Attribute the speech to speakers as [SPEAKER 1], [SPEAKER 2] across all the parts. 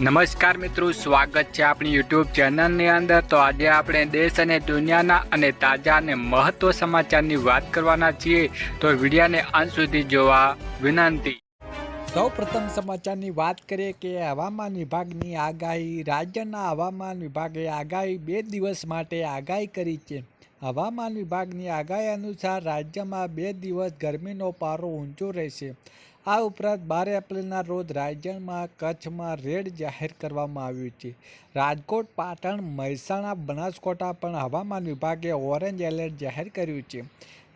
[SPEAKER 1] નમસ્કાર મિત્રો, સ્વાગત છે આપણી યુટ્યુબ ચેનલની અંદર. તો આજે આપણે દેશ અને દુનિયાના અને તાજા અને મહત્વ સમાચારની વાત કરવાના છીએ. તો વિડીયાને અંત સુધી જોવા વિનંતી. સૌ પ્રથમ સમાચારની વાત કરીએ કે હવામાન વિભાગની આગાહી, રાજ્યના હવામાન વિભાગે આગાહી બે દિવસ માટે આગાહી કરી છે. હવામાન વિભાગની આગાહી અનુસાર રાજ્યમાં બે દિવસ ગરમીનો પારો ઊંચો રહેશે. આ ઉપરાંત બાર એપ્રિલના રોજ રાજ્યમાં કચ્છમાં રેડ જાહેર કરવામાં આવ્યું છે. રાજકોટ, પાટણ, મહેસાણા, બનાસકાંઠા પણ હવામાન વિભાગે ઓરેન્જ એલર્ટ જાહેર કર્યું છે.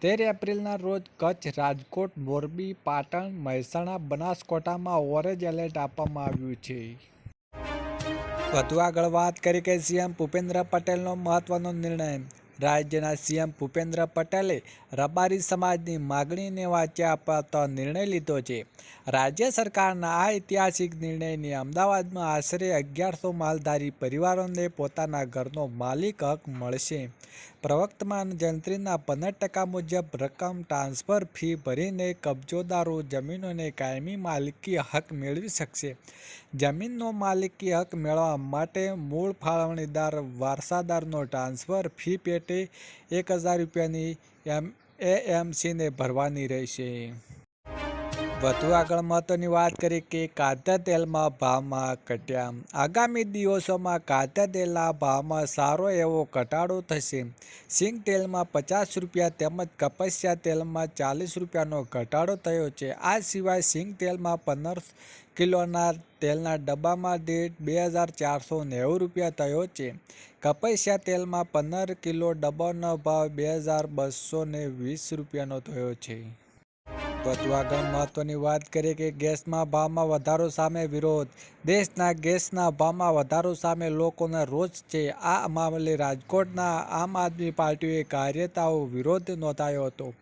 [SPEAKER 1] તેર એપ્રિલના રોજ કચ્છ, રાજકોટ, મોરબી, પાટણ, મહેસાણા, બનાસકાંઠામાં ઓરેન્જ એલર્ટ આપવામાં આવ્યું છે. વધુ આગળ વાત કરી કે સીએમ ભૂપેન્દ્ર પટેલનો મહત્વનો નિર્ણય. રાજ્યના સીએમ ભૂપેન્દ્ર પટેલે રબારી સમાજની માગણીને વાંચ્યા અપાતો નિર્ણય લીધો છે. રાજ્ય સરકારના આ ઐતિહાસિક નિર્ણયની અમદાવાદમાં આશરે અગિયારસો માલધારી પરિવારોને પોતાના ઘરનો માલિક હક મળશે. પ્રવર્તમાન જંત્રીના પંદર ટકા મુજબ રકમ ટ્રાન્સફર ફી ભરીને કબજોદારો જમીનોને કાયમી માલિકી હક મેળવી શકશે. જમીનનો માલિકી હક મેળવવા માટે મૂળ ફાળવણીદાર વારસાદારનો ટ્રાન્સફર ફી પેટે એક હજાર રૂપિયાની એમ, એએમસીને ભરવાની રહેશે. વધુ આગળ મહત્વની વાત કરીએ કે કાચા તેલમાં ભાવમાં ઘટ્યા. આગામી દિવસોમાં કાચા તેલના ભાવમાં સારો એવો ઘટાડો થશે. સિંગ તેલમાં પચાસ રૂપિયા તેમજ કપસિયા તેલમાં ચાલીસ રૂપિયાનો ઘટાડો થયો છે. આ સિવાય સિંગ તેલમાં પંદર કિલોના તેલના ડબ્બામાં દીઠ બે હજાર ચારસો નેવું રૂપિયા થયો છે. કપાસિયા તેલમાં પંદર કિલો ડબ્બાનો ભાવ બે હજાર બસો વીસ રૂપિયાનો થયો છે. મહત્વની વાત કરીએ કે ગેસમાં ભાવમાં વધારો સામે વિરોધ. દેશના ગેસના ભાવમાં વધારો સામે લોકોનો રોષ છે. આ મામલે રાજકોટના આમ આદમી પાર્ટીએ કાર્યતાઓ વિરોધ નોંધાયો હતો.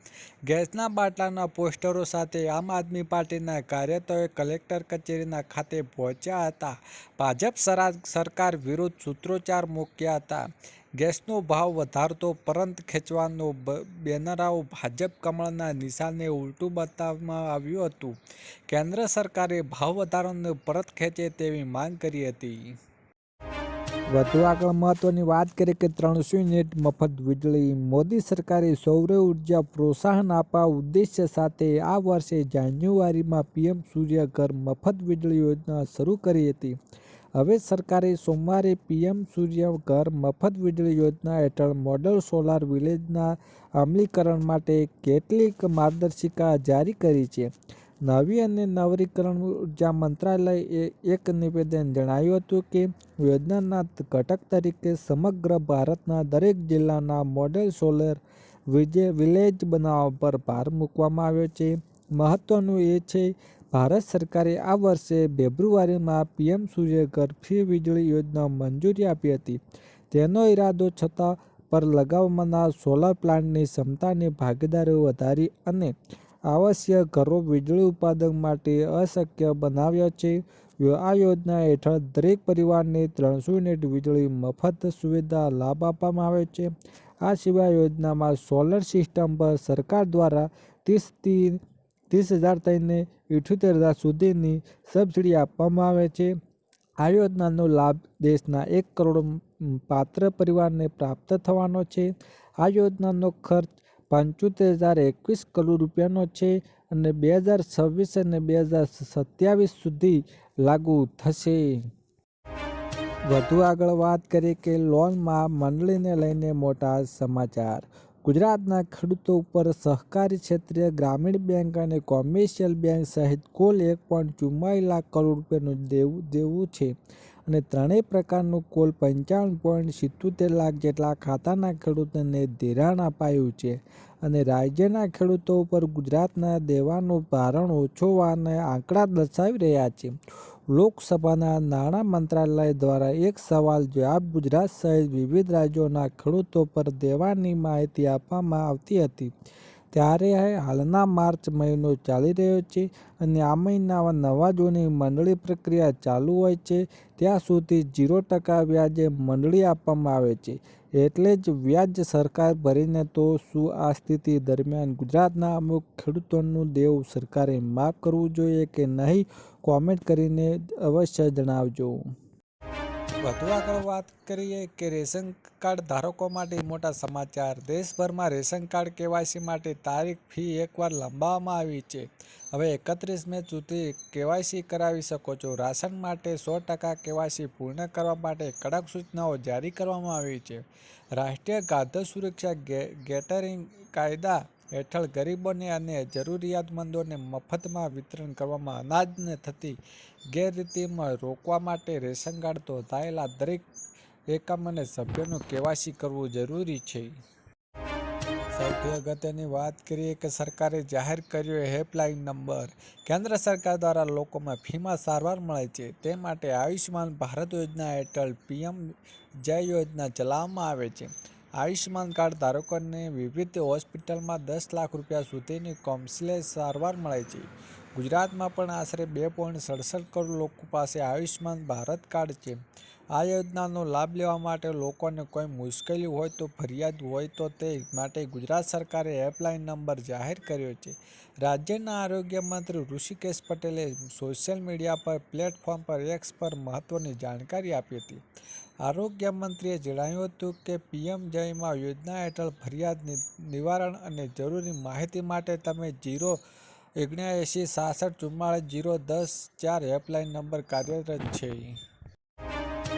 [SPEAKER 1] ગેસના બાટલાના પોસ્ટરો સાથે આમ આદમી પાર્ટીના કાર્યતાઓએ કલેક્ટર કચેરીના ખાતે પહોંચ્યા હતા. ભાજપ સરકાર વિરુદ્ધ સૂત્રોચ્ચાર મૂક્યા હતા. ગેસનો ભાવ વધારતો પરંત ખેંચવાનો બેનરાઓ ભાજપ કમળના નિશાને ઉલટું બતાવવામાં આવ્યું હતું. કેન્દ્ર સરકારે ભાવ વધારાને પરત ખેંચે તેવી માંગ કરી હતી. વધુ આગળ મહત્વની વાત કરીએ કે ત્રણસો યુનિટ મફત વીજળી મોદી સરકારે સૌર ઊર્જા પ્રોત્સાહન આપવા ઉદ્દેશ્ય સાથે આ વર્ષે જાન્યુઆરીમાં પીએમ સૂર્યઘર મફત વીજળી યોજના શરૂ કરી હતી. હવે સરકારે સોમવારે પીએમ સૂર્ય ઘર મફત વીજળી યોજના હેઠળ મોડલ સોલાર વિલેજના અમલીકરણ માટે કેટલીક માર્ગદર્શિકા જારી કરી છે. નવી અને નવીકરણ ઊર્જા મંત્રાલયે એક નિવેદન જણાવ્યું હતું કે, યોજનાના ઘટક તરીકે સમગ્ર ભારતના દરેક જિલ્લાના મોડેલ સોલર વિજે, વિલેજ બનાવવા પર ભાર મૂકવામાં આવ્યો છે. મહત્વનું એ છે ભારત સરકારે આ વર્ષે ફેબ્રુઆરીમાં પીએમ સૂર્યઘર ફ્રી વીજળી યોજના મંજૂરી આપી હતી. તેનો ઈરાદો છતાં પર લગાવવાના સોલાર પ્લાન્ટની ક્ષમતાની ભાગીદારી વધારી અને આવશ્યક ઘરો વીજળી ઉત્પાદન માટે અશક્ય બનાવ્યા છે. આ યોજના હેઠળ દરેક પરિવારને ત્રણસો યુનિટ વીજળી મફત સુવિધા લાભ આપવામાં આવે છે. આ સિવાય યોજનામાં સોલર સિસ્ટમ પર સરકાર દ્વારા ત્રીસથી ત્રીસ હજાર થઈને ઇઠ્યોતેર હજાર સુધીની સબસિડી આપવામાં આવે છે. આ યોજનાનો લાભ દેશના એક કરોડ પાત્ર પરિવારને પ્રાપ્ત થવાનો છે. આ યોજનાનો ખર્ચ પંચોતેર હજાર એકવીસ કરોડ રૂપિયાનો છે અને બે હજાર છવ્વીસ અને બે હજાર સત્યાવીસ સુધી લાગુ થશે. વધુ આગળ વાત કરીએ કે લોનમાં મંડળીને લઈને મોટા સમાચાર. ગુજરાતના ખેડૂતો ઉપર સહકારી ક્ષેત્રે ગ્રામીણ બેંક અને કોમર્શિયલ બેંક સહિત કુલ એક પોઈન્ટ ચુમ્માલીસ લાખ કરોડ રૂપિયાનું દેવું દેવું છે અને ત્રણેય પ્રકારનું કુલ પંચાવન પોઈન્ટ સિત્તોતેર લાખ જેટલા ખાતાના ખેડૂતોને ધિરાણ અપાયું છે અને રાજ્યના ખેડૂતો ઉપર ગુજરાતના દેવાનું ભારણ ઓછો હોવાના આંકડા દર્શાવી રહ્યા છે. લોકસભાના નાણાં મંત્રાલય દ્વારા એક સવાલ જવાબ ગુજરાત સહિત વિવિધ રાજ્યોના ખેડૂતો પર દેવાની માહિતી આપવામાં આવતી હતી. ત્યારે હાલના માર્ચ મહિનો ચાલી રહ્યો છે અને આ મહિનામાં નવા જૂની મંડળી પ્રક્રિયા ચાલુ હોય છે, ત્યાં સુધી ઝીરો ટકા વ્યાજે મંડળી આપવામાં આવે છે. એટલે જ વ્યાજ સરકાર ભરીને તો શું આ સ્થિતિ દરમિયાન ગુજરાતના અમુક ખેડૂતોનું દેવું સરકારે માફ કરવું જોઈએ કે નહીં, કોમેન્ટ કરીને અવશ્ય જણાવજો. વધુ આગળ વાત કરીએ કે રેશન કાર્ડ ધારકો માટે મોટા સમાચાર. દેશભરમાં રેશન કાર્ડ કેવાયસી માટે તારીખ ફી એકવાર લંબાવવામાં આવી છે. હવે એકત્રીસ મે સુધી કેવાયસી કરાવી શકો છો. રાશન માટે સો ટકા કેવાયસી પૂર્ણ કરવા માટે કડક સૂચનાઓ જારી કરવામાં આવી છે. રાષ્ટ્રીય ખાદ્ય સુરક્ષા ગેટરિંગ કાયદા હેઠળ ગરીબોને અને જરૂરિયાતમંદોને મફતમાં વિતરણ કરવામાં અનાજને થતી ગેરરીતિમાં રોકવા માટે રેશન કાર્ડ નોંધાયેલા દરેક એકમ અને સભ્યોનું કેવાસી કરવું જરૂરી છે. સૌથી અગત્યની વાત કરીએ કે સરકારે જાહેર કર્યો હેલ્પલાઇન નંબર. કેન્દ્ર સરકાર દ્વારા લોકોમાં ફીમાં સારવાર મળે છે. તે માટે આયુષ્યમાન ભારત યોજના હેઠળ પીએમ જય યોજના ચલાવવામાં આવે છે. આયુષ્યમાન કાર્ડ ધારકોને વિવિધ હોસ્પિટલમાં દસ લાખ રૂપિયા સુધીની કોમ્સલેસ સારવાર મળે છે. ગુજરાતમાં પણ આશરે બે પોઈન્ટ સડસઠ કરોડ લોકો પાસે આયુષ્યમાન ભારત કાર્ડ છે. આ યોજનાનો લાભ લેવા માટે લોકોને કોઈ મુશ્કેલી હોય તો ફરિયાદ હોય તો તે માટે ગુજરાત સરકારે હેલ્પલાઇન નંબર જાહેર કર્યો છે. રાજ્યના આરોગ્ય મંત્રી ઋષિકેશ પટેલે સોશિયલ મીડિયા પર પ્લેટફોર્મ પર એક્સ પર મહત્વની જાણકારી આપી હતી. આરોગ્ય મંત્રીએ જણાવ્યું હતું કે, પીએમ જયમાં યોજના હેઠળ ફરિયાદ નિવારણ અને જરૂરી માહિતી માટે તમે જીરો ઓગણ્યાએંશી સાસઠ ચુમ્માળીસ જીરો દસ ચાર હેલ્પલાઇન નંબર કાર્યરત છે.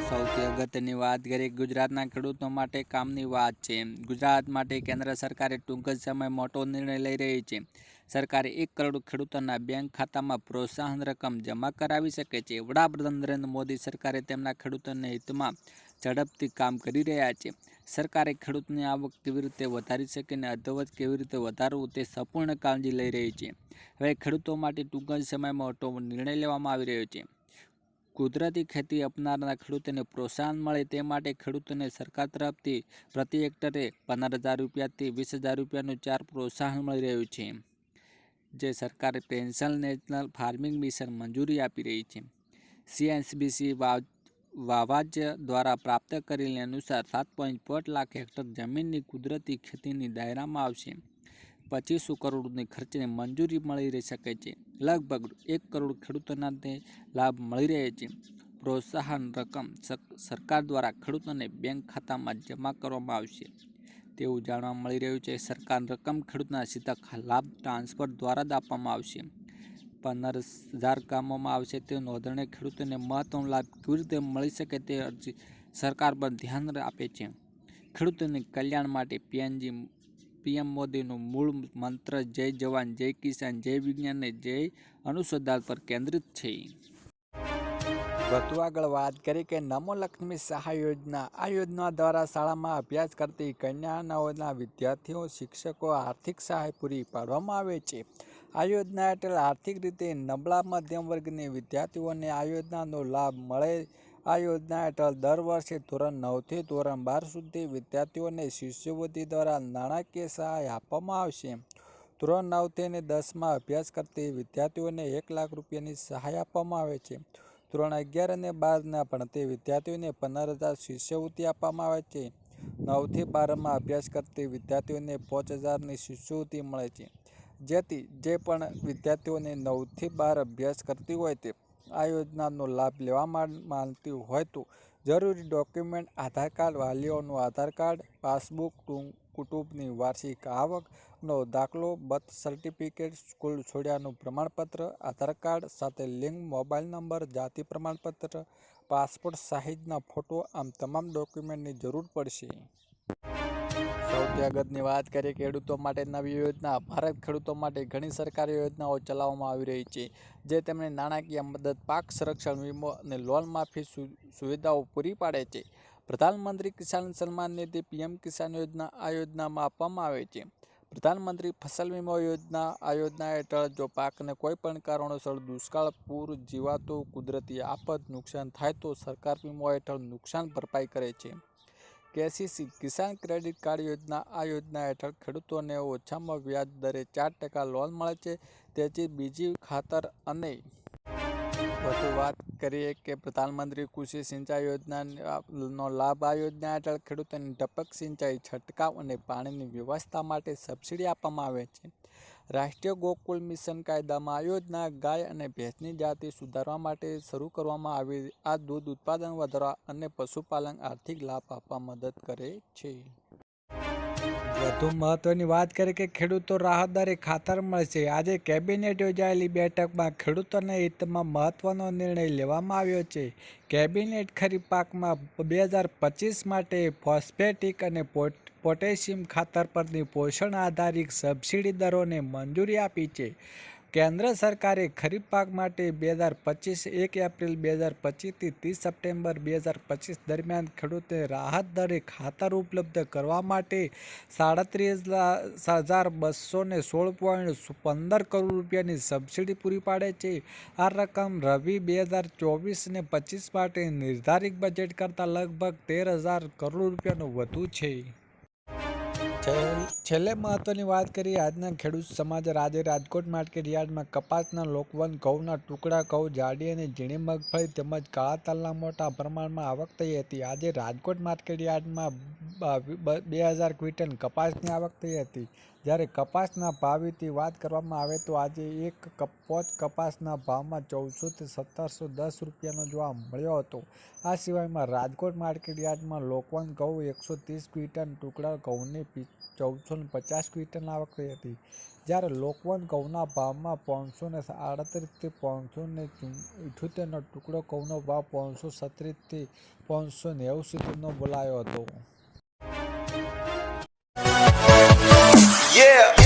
[SPEAKER 2] સૌથી અગત્યની વાત કરીએ ગુજરાતના ખેડૂતો માટે કામની વાત છે. ગુજરાત માટે કેન્દ્ર સરકારે ટૂંક જ સમય મોટો નિર્ણય લઈ રહી છે. સરકારે એક કરોડ ખેડૂતોના બેંક ખાતામાં પ્રોત્સાહન રકમ જમા કરાવી શકે છે. વડાપ્રધાન નરેન્દ્ર મોદી સરકારે તેમના ખેડૂતોના હિતમાં ઝડપથી કામ કરી રહ્યા છે. સરકારે ખેડૂતની આવક કેવી રીતે વધારી શકે અને અધવત કેવી રીતે વધારવું તે સંપૂર્ણ કાળજી લઈ રહી છે. હવે ખેડૂતો માટે ટૂંક જ સમયમાં મોટો નિર્ણય લેવામાં આવી રહ્યો છે. કુદરતી ખેતી અપનારના ખેડૂતોને પ્રોત્સાહન મળે તે માટે ખેડૂતોને સરકાર તરફથી પ્રતિ હેક્ટરે પંદર હજાર રૂપિયાથી વીસ હજાર રૂપિયાનું ચાર પ્રોત્સાહન મળી રહ્યું છે. જે સરકારે પેન્શન નેશનલ ફાર્મિંગ મિશન મંજૂરી આપી રહી છે. સીએનસીબીસી વાવાજ દ્વારા પ્રાપ્ત કરેલી અનુસાર સાત પોઈન્ટ લાખ હેક્ટર જમીનની કુદરતી ખેતીની દાયરામાં આવશે. પચીસો કરોડની ખર્ચને મંજૂરી મળી રહી શકે છે? લગભગ એક કરોડ ખેડૂતોના લાભ મળી રહે છે. પ્રોત્સાહન રકમ સરકાર દ્વારા ખેડૂતોને બેંક ખાતામાં જમા કરવામાં આવશે. તેવું જાણવા મળી રહ્યું છે. સરકાર રકમ ખેડૂતના સીધા લાભ ટ્રાન્સફર દ્વારા જ આપવામાં આવશે. પંદર હજાર ગામોમાં આવશે તે નોંધણી ખેડૂતોને મહત્વનો લાભ કેવી રીતે મળી શકે તે અરજી સરકાર પર ધ્યાન આપે છે. ખેડૂતોને કલ્યાણ માટે પીએનજી પીએમ મોદીનું મૂળ મંત્ર જય જવાન, જય કિસાન, જય વિજ્ઞાન અને જય અનુસંધાન પર કેન્દ્રિત છે.
[SPEAKER 1] વધુ આગળ વાત કરી કે નમો લક્ષ્મી સહાય યોજના. આ યોજના દ્વારા શાળામાં અભ્યાસ કરતી કન્યાઓના વિદ્યાર્થીઓ, શિક્ષકો આર્થિક સહાય પૂરી પાડવામાં આવે છે. આ યોજના હેઠળ આર્થિક રીતે નબળા મધ્યમ વર્ગની વિદ્યાર્થીઓને આ યોજનાનો લાભ મળે આ યોજના હેઠળ દર વર્ષે ધોરણ નવથી ધોરણ બાર સુધી વિદ્યાર્થીઓને શિષ્યવૃત્તિ દ્વારા નાણાકીય સહાય આપવામાં આવશે. ધોરણ નવથી અને દસમાં અભ્યાસ કરતી વિદ્યાર્થીઓને એક લાખ રૂપિયાની સહાય આપવામાં આવે છે. ધોરણ અગિયાર અને બારના ભણતી વિદ્યાર્થીઓને પંદર હજાર શિષ્યવૃત્તિ આપવામાં આવે છે. નવથી બારમાં અભ્યાસ કરતી વિદ્યાર્થીઓને પાંચ હજારની શિષ્યવૃત્તિ મળે છે. જેથી જે પણ વિદ્યાર્થીઓને નવથી બાર અભ્યાસ કરતી હોય તે આ યોજનાનો લાભ લેવા માંગતી હોય તો જરૂરી ડોક્યુમેન્ટ, આધાર કાર્ડ, વાલીઓનું આધાર કાર્ડ, પાસબુક કુટુંબની વાર્ષિક આવકનો દાખલો, બર્થ સર્ટિફિકેટ, સ્કૂલ છોડ્યાનું પ્રમાણપત્ર, આધાર કાર્ડ સાથે લિંક, મોબાઈલ નંબર, જાતિ પ્રમાણપત્ર, પાસપોર્ટ સાઇઝના ફોટો, આમ તમામ ડોક્યુમેન્ટની જરૂર પડશે. અગત્યની વાત કરીએ ખેડૂતો માટે નવી યોજના, ભારત ખેડૂતો માટે ઘણી સરકારી યોજનાઓ ચલાવવામાં આવી રહી છે, જે તેમને નાણાકીય મદદ, પાક સંરક્ષણ વીમો અને લોન માફી સુવિધાઓ પૂરી પાડે છે. પ્રધાનમંત્રી કિસાન સન્માન નિધિ પીએમ કિસાન યોજના આ યોજનામાં આપવામાં આવે છે. પ્રધાનમંત્રી ફસલ વીમા યોજના આ યોજના હેઠળ જો પાકને કોઈ પણ કારણોસર દુષ્કાળ, પૂર, જીવાતો, કુદરતી આફત, નુકસાન થાય તો સરકાર વીમા હેઠળ નુકસાન ભરપાઈ કરે છે. કેસીસી કિસાન ક્રેડિટ કાર્ડ યોજના, આ યોજના હેઠળ ખેડૂતોને ઓછામાં વ્યાજ દરે ચાર ટકા લોન મળે છે. તેથી બીજી ખાતર અને વધુ વાત કરીએ કે પ્રધાનમંત્રી કૃષિ સિંચાઈ યોજનાનો લાભ આ યોજના હેઠળ ખેડૂતોને ટપક સિંચાઈ, છંટકાવ અને પાણીની વ્યવસ્થા માટે સબસિડી આપવામાં આવે છે. રાષ્ટ્રીય ગોકુલ મિશન કાયદામાં યોજના ગાય અને ભેંસની જાતિ સુધારવા માટે શરૂ કરવામાં આવી. આ દૂધ ઉત્પાદન વધારવા અને પશુપાલન આર્થિક લાભ આપવા મદદ કરે છે. વધુ મહત્વની વાત કરીએ કે ખેડૂતો રાહતદારી ખાતર મળશે. આજે કેબિનેટ યોજાયેલી બેઠકમાં ખેડૂતોના હિતમાં મહત્વનો નિર્ણય લેવામાં આવ્યો છે. કેબિનેટ ખરીફ પાકમાં બે હજાર પચીસ માટે ફોસ્ફેટિક અને પોટેશિયમ ખાતર પરની પોષણ આધારિત સબસિડી દરોને મંજૂરી આપી છે. કેન્દ્ર સરકારે ખરીફ પાક માટે બે હજાર પચીસ એક એપ્રિલ બે હજાર પચીસથી ત્રીસ સપ્ટેમ્બર બે હજાર પચીસ દરમિયાન ખેડૂતોને રાહત દરે ખાતર ઉપલબ્ધ કરવા માટે સાડત્રીસ હજાર બસો ને સોળ પોઈન્ટ પંદર કરોડ રૂપિયાની સબસિડી પૂરી પાડે છે. આ રકમ રવિ બે હજાર ચોવીસ ને પચીસ માટે નિર્ધારિત બજેટ કરતાં લગભગ તેર હજાર કરોડ રૂપિયાનું વધુ છે. છેલ્લે મહત્વની વાત કરીએ આજના ખેડૂત સમાજ આજે રાજકોટ માર્કેટ યાર્ડમાં કપાસના લોકવન ઘઉંના ટુકડા ઘઉં, જાડી અને ઝીણી મગફળી તેમજ કાળા તલના મોટા પ્રમાણમાં આવક થઈ હતી. આજે રાજકોટ માર્કેટ યાર્ડમાં બે હજાર ક્વિન્ટલ કપાસની આવક થઈ હતી. જ્યારે કપાસના ભાવની વાત કરવામાં આવે તો આજે એક કપોચ પોચ કપાસના ભાવમાં ચૌદસોથી સત્તરસો દસ રૂપિયાનો જોવા મળ્યો હતો. આ સિવાયમાં રાજકોટ માર્કેટ યાર્ડમાં લોકવન ઘઉં એકસો ત્રીસ ક્વિન્ટલ, ટુકડા ઘઉંની ચૌદસો ને પચાસ ક્વિન્ટલ આવક થઈ હતી. જ્યારે લોકવન ઘઉંના ભાવમાં પાંચસો ને આડત્રીસથી પાંચસો ને ઇઠ્યોતેરનો ટુકડો ઘઉંનો ભાવ પાંચસો સત્રીસથી પાંચસો નેવું સુધીનો બોલાયો હતો. Yeah.